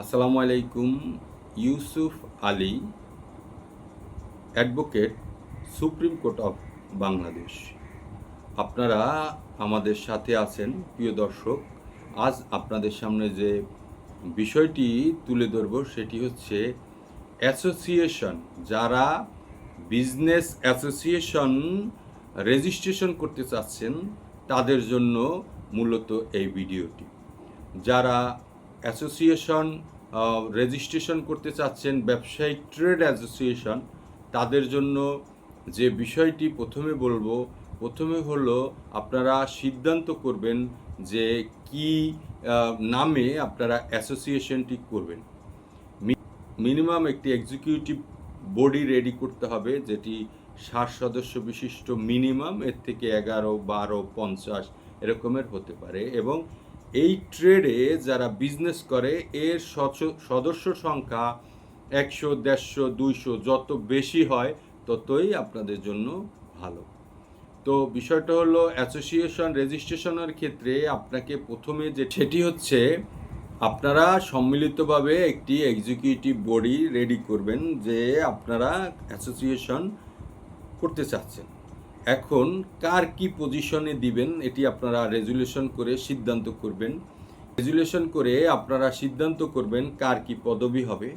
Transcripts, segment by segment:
আসসালামু আলাইকুম, Yusuf Ali, advocate, supreme court of Bangladesh. আপনারা আমাদের সাথে আছেন, প্রিয় দর্শক। আজ আপনাদের সামনে যে বিষয়টি তুলে ধরব, সেটি হচ্ছে অ্যাসোসিয়েশন। যারা বিজনেস অ্যাসোসিয়েশন রেজিস্ট্রেশন করতে চাচ্ছেন, তাদের জন্য মূলত এই ভিডিওটি। যারা অ্যাসোসিয়েশন রেজিস্ট্রেশন করতে চাচ্ছেন ব্যবসায়িক ট্রেড অ্যাসোসিয়েশন, তাদের জন্য যে বিষয়টি প্রথমে বলব, প্রথমে হলো আপনারা সিদ্ধান্ত করবেন যে কি নামে আপনারা অ্যাসোসিয়েশনটি করবেন। মিনিমাম একটি এক্সিকিউটিভ বডি রেডি করতে হবে, যেটি ষাট সদস্য বিশিষ্ট মিনিমাম, এর থেকে এগারো, বারো, পঞ্চাশ এরকমের হতে পারে এবং এই ট্রেডে যারা বিজনেস করে, এর সদস্য সংখ্যা একশো, দেড়শো, দুইশো যত বেশি হয়, ততই আপনাদের জন্য ভালো। তো বিষয়টা হলো অ্যাসোসিয়েশন রেজিস্ট্রেশনের ক্ষেত্রে আপনাকে প্রথমে যে, সেটি হচ্ছে আপনারা সম্মিলিতভাবে একটি এক্সিকিউটিভ বডি রেডি করবেন যে আপনারা অ্যাসোসিয়েশন করতে চাচ্ছেন। এখন কার কি পজিশনে দিবেন, এটি আপনারা রেজুলেশন করে সিদ্ধান্ত করবেন। রেজুলেশন করে আপনারা সিদ্ধান্ত করবেন কার কি পদবি হবে।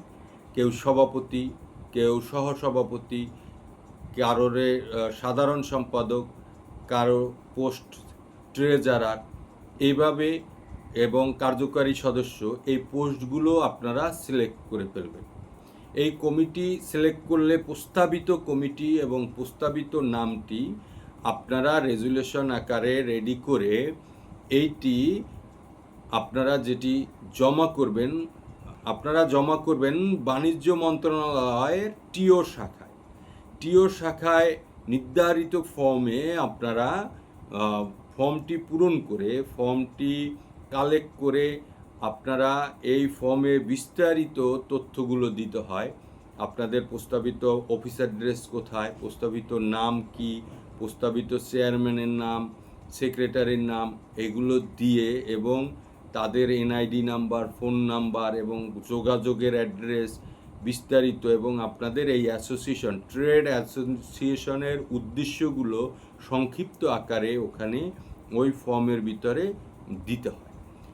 কেউ সভাপতি, কেউ সহসভাপতি, কারোরে সাধারণ সম্পাদক, কারও পোস্ট ট্রেজারার। এইভাবে এবং কার্যকারী সদস্য এই পোস্টগুলো আপনারা সিলেক্ট করে ফেলবেন। এই কমিটি সিলেক্ট করলে প্রস্তাবিত কমিটি এবং প্রস্তাবিত নামটি আপনারা রেজুলেশন আকারে রেডি করে এইটি আপনারা যেটি জমা করবেন, আপনারা জমা করবেন বাণিজ্য মন্ত্রণালয়ের টিও শাখায়। টিও শাখায় নির্ধারিত ফর্মে আপনারা ফর্মটি পূরণ করে, ফর্মটি কালেক্ট করে আপনারা এই ফর্মে বিস্তারিত তথ্যগুলো দিতে হয়। আপনাদের প্রস্তাবিত অফিসার ড্রেস কোথায়, প্রস্তাবিত নাম কি, প্রস্তাবিত চেয়ারম্যানের নাম, সেক্রেটারির নাম, এগুলো দিয়ে এবং তাদের এনআইডি নাম্বার, ফোন নাম্বার এবং যোগাযোগের অ্যাড্রেস বিস্তারিত এবং আপনাদের এই অ্যাসোসিয়েশন, ট্রেড অ্যাসোসিয়েশনের উদ্দেশ্যগুলো সংক্ষিপ্ত আকারে ওখানে ওই ফর্মের ভিতরে দিতে হয়।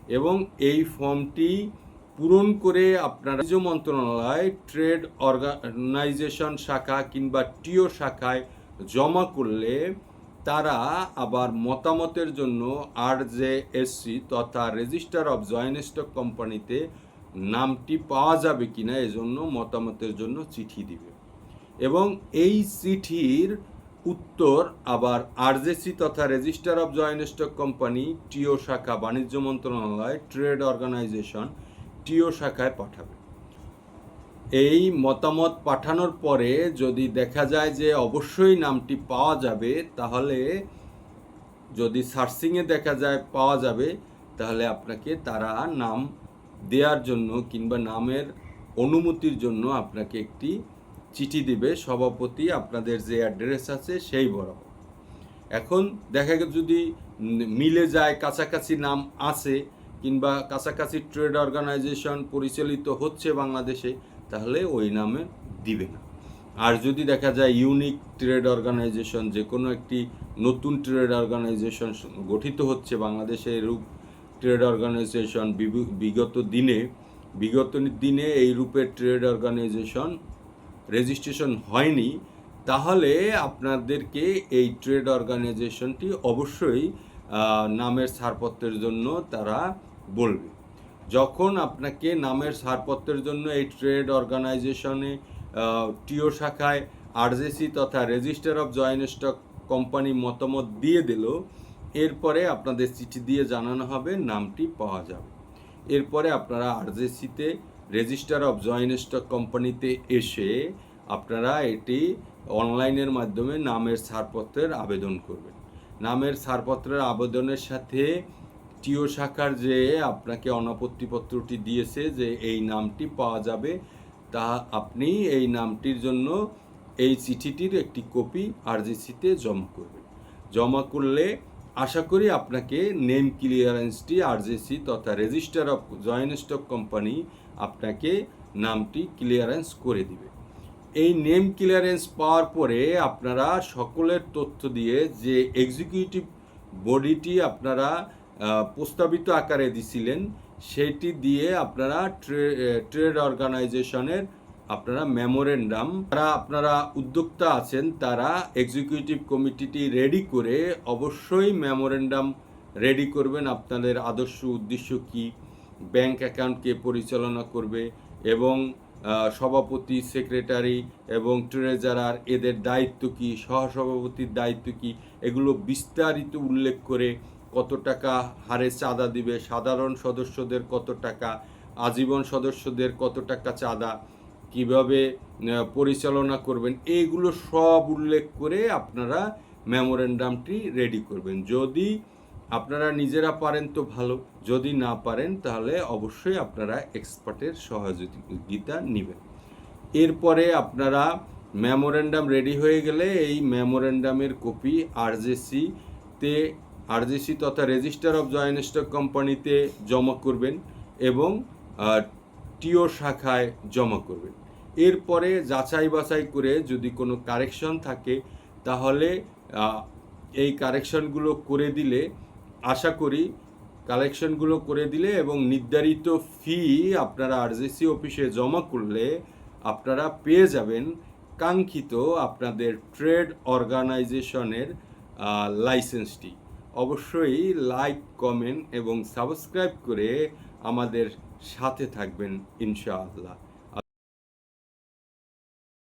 এবং এই ফর্মটি পূরণ করে আপনারা বাণিজ্য মন্ত্রণালয়, ট্রেড অর্গানাইজেশন শাখা কিংবা টিও শাখায় জমা করলে তারা আবার মতামতের জন্য আর জে এসসি তথা রেজিস্টার অফ জয়েন্ট স্টক কোম্পানিতে নামটি পাওয়া যাবে কিনা এজন্য মতামতের জন্য চিঠি দিবে। এবং এই চিঠির উত্তর, আবার আরজেসি তথা register of joint stock company, TO শাখা বাণিজ্য মন্ত্রণালয়, ট্রেড অর্গানাইজেশন, টিও শাখায় পাঠাবে। এই মতামত পাঠানোর পরে যদি দেখা যায় যে অবশ্যই নামটি পাওয়া যাবে, তাহলে যদি সার্চিংয়ে দেখা যায় পাওয়া যাবে, তাহলে আপনাকে তারা নাম দেওয়ার জন্য কিংবা নামের অনুমতির জন্য আপনাকে একটি চিঠি দিবে, সভাপতি আপনাদের যে অ্যাড্রেস আছে সেই বরাবর। এখন দেখা গেল যদি মিলে যায়, কাছাকাছি নাম আছে, কিংবা কাছাকাছি ট্রেড অর্গানাইজেশন পরিচালিত হচ্ছে বাংলাদেশে, তাহলে ওই নামে দিবে না। আর যদি দেখা যায় ইউনিক ট্রেড অর্গানাইজেশন যে কোনো একটি নতুন ট্রেড অর্গানাইজেশন গঠিত হচ্ছে বাংলাদেশে এরূপ ট্রেড অর্গানাইজেশন বিগত দিনে বিগত দিনে এই রূপের ট্রেড অর্গানাইজেশন রেজিস্ট্রেশন হয়নি, তাহলে আপনাদেরকে এই ট্রেড অর্গানাইজেশনটি অবশ্যই নামের ছাড়পত্রের জন্য তারা বলবে। যখন আপনাকে নামের ছাড়পত্রের জন্য এই ট্রেড অর্গানাইজেশনে টিও শাখায় আরজেসি তথা register of joint stock company মতামত দিয়ে দিল, এরপরে আপনাদের চিঠি দিয়ে জানানো হবে, নামটি পাওয়া যাবে। এরপরে আপনারা আরজেসিতে রেজিস্টার অফ জয়েন্ট স্টক কোম্পানিতে এসে আপনারা এটি অনলাইনের মাধ্যমে নামের ছাড়পত্রের আবেদন করবেন। নামের ছাড়পত্রের আবেদনের সাথে টিও শাখার যে আপনাকে অনাপত্তিপত্রটি দিয়েছে যে এই নামটি পাওয়া যাবে, তা আপনি এই নামটির জন্য এই চিঠিটির একটি কপি আরজিসিতে জমা করবেন। জমা করলে আশা করি আপনাকে নেম ক্লিয়ারেন্সটি আরজেসি তথা register of joint stock company আপনাকে নামটি ক্লিয়ারেন্স করে দিবে। এই নেম ক্লিয়ারেন্স পাওয়ার পরে আপনারা সকলের তথ্য দিয়ে যে এক্সিকিউটিভ বডিটি আপনারা প্রস্তাবিত আকারে দিছিলেন, সেটি দিয়ে আপনারা ট্রেড অর্গানাইজেশনের আপনারা মেমোরেন্ডাম যারা আপনারা উদ্যোক্তা আছেন, তারা এক্সিকিউটিভ কমিটিটি রেডি করে অবশ্যই মেমোরেন্ডাম রেডি করবেন আপনাদের আদর্শ উদ্দেশ্য কি ব্যাংক অ্যাকাউন্টকে পরিচালনা করবে এবং সভাপতি সেক্রেটারি এবং ট্রেজারার এদের দায়িত্ব কি, সহসভাপতির দায়িত্ব কি, এগুলো বিস্তারিত উল্লেখ করে কত টাকা হারে চাঁদা দিবে, সাধারণ সদস্যদের কত টাকা, আজীবন সদস্যদের কত টাকা চাঁদা কীভাবে পরিচালনা করবেন এইগুলো সব উল্লেখ করে আপনারা মেমোরেন্ডামটি রেডি করবেন। যদি আপনারা নিজেরা পারেন তো ভালো, যদি না পারেন তাহলে অবশ্যই আপনারা এক্সপার্টের সহযোগিতা নেবেন। এরপরে আপনারা মেমোরেন্ডাম রেডি হয়ে গেলে এই মেমোরেন্ডামের কপি আরজেসিতে আরজেসি তথা রেজিস্টার অফ জয়েন্ট স্টক কোম্পানিতে জমা করবেন এবং টিও শাখায় জমা করবেন এরপরে যাচাই বাছাই করে যদি কোনো কারেকশন থাকে, তাহলে এই কারেকশনগুলো করে দিলে, আশা করি কালেকশনগুলো করে দিলে এবং নির্ধারিত ফি আপনারা আরজিসি অফিসে জমা করলে আপনারা পেয়ে যাবেন কাঙ্ক্ষিত আপনাদের ট্রেড অর্গানাইজেশনের লাইসেন্সটি। অবশ্যই লাইক, কমেন্ট এবং সাবস্ক্রাইব করে আমাদের সাথে থাকবেন ইনশাআল্লাহ।